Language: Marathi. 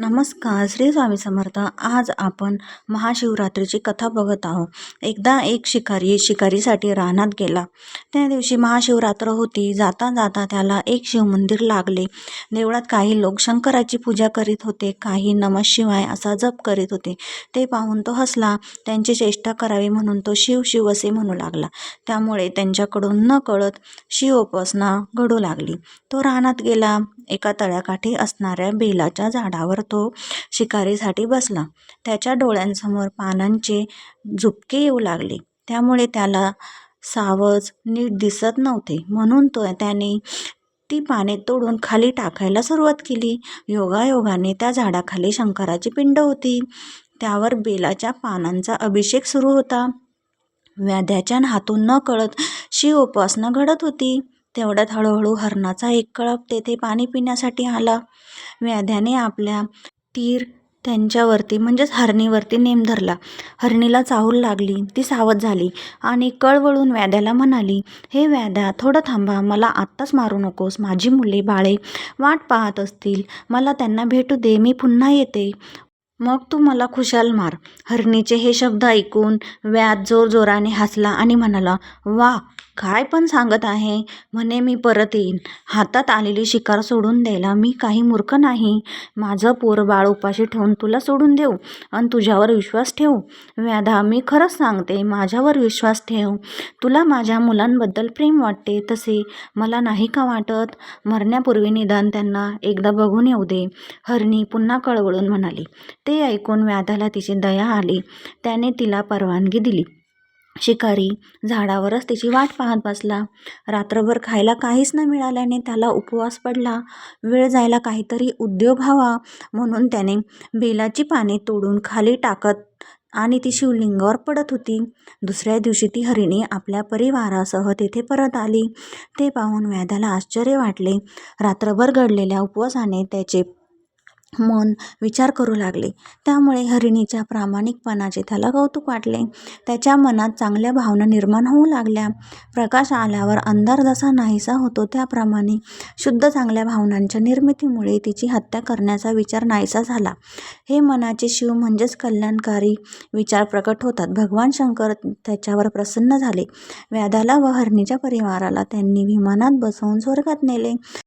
नमस्कार श्री स्वामी समर्थ. आज आपण महाशिवरात्रीची कथा बघत आहोत. एकदा एक शिकारी शिकारीसाठी रानात गेला. त्या दिवशी महाशिवरात्र होती. जाता जाता त्याला एक शिवमंदिर लागले. देवळात काही लोक शंकराची पूजा करीत होते. काही नमः शिवाय असा जप करीत होते. ते पाहून तो हसला. त्यांची चेष्टा करावी म्हणून तो शिव शिव असे म्हणू लागला. त्यामुळे त्यांच्याकडून न कळत शिवोपासना घडू लागली. तो रानात गेला. एका तळ्याकाठी असणाऱ्या बेलाच्या झाडावर तो शिकारीसाठी बसला. त्याच्या डोळ्यांसमोर पानांचे झुपके येऊ लागले. त्यामुळे त्याला सावज नीट दिसत नव्हते. म्हणून तो त्याने ती पाने तोडून खाली टाकायला सुरुवात केली. योगायोगाने त्या झाडाखाली शंकराची पिंड होती. त्यावर बेलाच्या पानांचा अभिषेक सुरू होता. व्याध्याच्या हातून न कळत शिव उपासना घडत होती. तेवढ्यात हळूहळू हरणाचा एक कळप तेथे पाणी पिण्यासाठी आला. व्याध्याने आपल्या तीर त्यांच्यावरती म्हणजेच हरणीवरती नेम धरला. हरणीला चाहूल लागली ती सावध झाली आणि कळवळून व्याध्याला म्हणाली हे व्याध्या थोडं थांबा मला आत्ताच मारू नकोस. माझी मुले बाळे वाट पाहत असतील. मला त्यांना भेटू दे मी पुन्हा येते. मग तू मला खुशाल मार. हरणीचे हे शब्द ऐकून व्याध जोरजोराने हसला आणि म्हणाला वा काय पण सांगत आहे. म्हणे मी परत येईन. हातात आलेली शिकार सोडून द्यायला मी काही मूर्ख नाही. माझं पोर बाळ उपाशी ठेवून तुला सोडून देऊ आणि तुझ्यावर विश्वास ठेवू. व्याधा मी खरंच सांगते माझ्यावर विश्वास ठेव. तुला माझ्या मुलांबद्दल प्रेम वाटते तसे. मला नाही का वाटत? मरण्यापूर्वी निदान त्यांना एकदा बघून येऊ दे. हरणी पुन्हा कळवळून म्हणाली. ते ऐकून व्याधाला तिची दया आली. त्याने तिला परवानगी दिली. शिकारी झाडावरच तिची वाट पाहत बसला. रात्रभर खायला काहीच न मिळाल्याने त्याला उपवास पडला. वेळ जायला काहीतरी उद्योग हवा म्हणून त्याने बेलाची पाने तोडून खाली टाकत आणि ती शिवलिंगावर पडत होती. दुसऱ्या दिवशी ती हरिणी आपल्या परिवारासह तेथे परत आली. ते पाहून व्याधाला आश्चर्य वाटले. रात्रभर घडलेल्या उपवासाने त्याचे मन विचार करू लागले. त्यामुळे हरिणीच्या प्रामाणिकपणाचे त्याला कौतुक वाटले. त्याच्या मनात चांगल्या भावना निर्माण होऊ लागल्या. प्रकाश आल्यावर अंधार जसा नाहीसा होतो त्याप्रमाणे शुद्ध चांगल्या भावनांच्या निर्मितीमुळे तिची हत्या करण्याचा विचार नाहीसा झाला. हे मनाचे शिव म्हणजेच कल्याणकारी विचार प्रकट होतात. भगवान शंकर त्याच्यावर प्रसन्न झाले. व्याधाला व हरणीच्या परिवाराला त्यांनी विमानात बसवून स्वर्गात नेले.